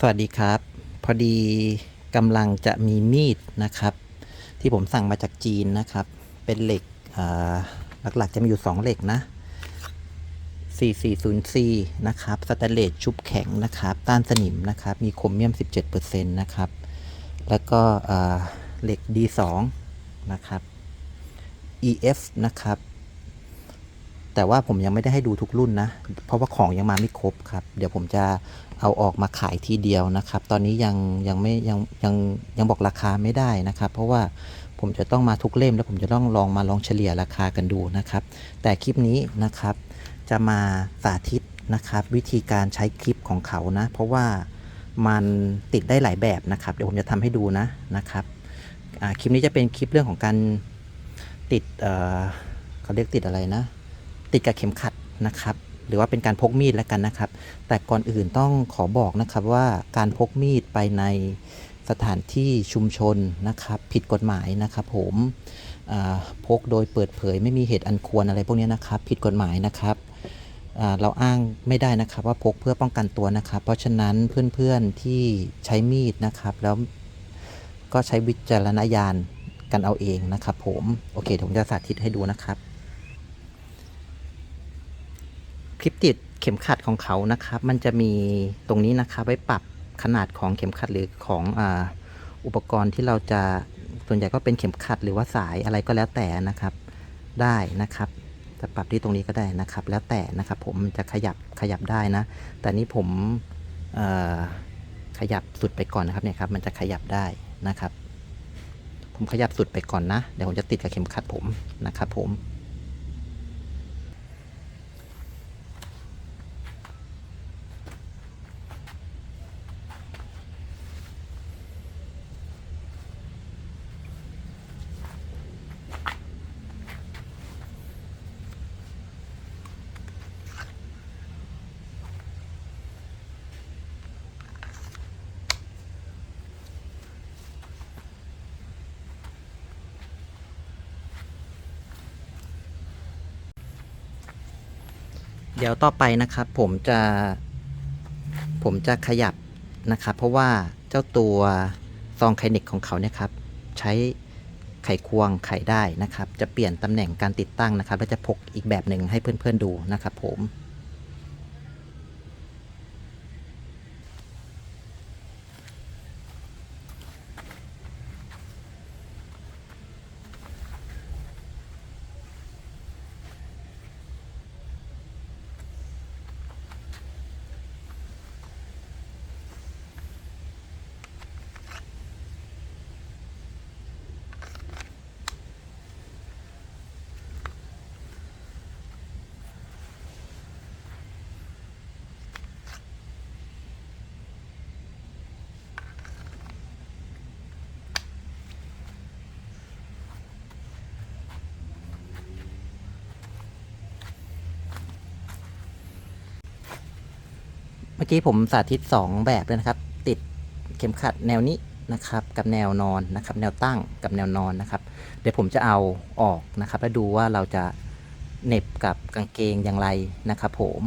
สวัสดีครับ พอดีกำลังจะมีมีดนะครับ ที่ผมสั่งมาจากจีนนะครับ เป็นเหล็กหลักๆจะมีอยู่ 2 เหล็กนะ 440C นะครับสแตนเลสชุบแข็งนะครับ ต้านสนิมนะครับ มีโครเมียม 17%นะครับ แล้วก็เหล็ก D2 นะครับ EF นะครับ แต่ว่าผมยังไม่ได้ให้ดูทุกรุ่นนะ เพราะว่าของยังมาไม่ครบครับ เดี๋ยวผมจะเอาออกมาขายทีเดียวนะครับ ตอนนี้ยังยังไม่ยังยังยังบอกราคาไม่ได้นะครับ เพราะว่าผมจะต้องมาทุกเล่มแล้วผมจะต้องลองมาลองเฉลี่ยราคากันดูนะครับ แต่คลิปนี้นะครับจะมาสาธิตนะครับ วิธีการใช้คลิปของเขานะ เพราะว่ามันติดได้หลายแบบนะครับ เดี๋ยวผมจะทำให้ดูนะนะครับคลิปนี้จะเป็นคลิปเรื่องของการติดเเขาเรียกติดอะไรนะ ติดกับเข็มขัดนะครับ หรือว่าเป็นการพกมีดแล้วกันนะครับ แต่ก่อนอื่นต้องขอบอกนะครับว่าการพกมีดไปในสถานที่ชุมชนนะครับ ผิดกฎหมายนะครับผมพกโดยเปิดเผย ไม่มีเหตุอันควรอะไรพวกนี้นะครับ ผิดกฎหมายนะครับเราอ้างไม่ได้นะครับว่าพกเพื่อป้องกันตัวนะครับ เพราะฉะนั้นเพื่อนๆที่ใช้มีดนะครับ แล้วก็ใช้วิจารณญาณกันเอาเองนะครับ ผมโอเคผมจะสาธิตให้ดูนะครับ ค ลิปติดเข็มขัดของเขานะครับ มันจะมีตรงนี้นะครับไว้ปรับขนาดของเข็มขัดหรือของอ,อุปกรณ์ที่เราจะส่วนใหญ่ก็เป็นเข็มขัดหรือว่าสายอะไรก็แล้วแต่นะครับ ได้นะครับ จะปรับที่ตรงนี้ก็ได้นะครับ แล้วแต่นะครับ ผมจะขยับขยับได้นะ แต่นี้ผมขยับสุดไปก่อนนะครับเนี่ยครับ มันจะขยับได้นะครับ ผมขยับสุดไปก่อนนะ เดี๋ยวผมจะติดกับเข็มขัดผมนะครับ ผม เดี๋ยวต่อไปนะครับผมจะผมจะขยับนะครับ เพราะว่าเจ้าตัวซองไคเนกของเขาเนี่ยครับ ใช้ไขควงไขได้นะครับ จะเปลี่ยนตำแหน่งการติดตั้งนะครับ แล้วจะพกอีกแบบหนึ่งให้เพื่อนๆดูนะครับผม เมื่อกี้ผมสาธิต 2 แบบเลยนะครับ ติดเข็มขัดแนวนี้นะครับ กับแนวนอนนะครับ แนวตั้งกับแนวนอนนะครับ เดี๋ยวผมจะเอาออกนะครับ แล้วดูว่าเราจะเหน็บกับกางเกงอย่างไรนะครับ ผม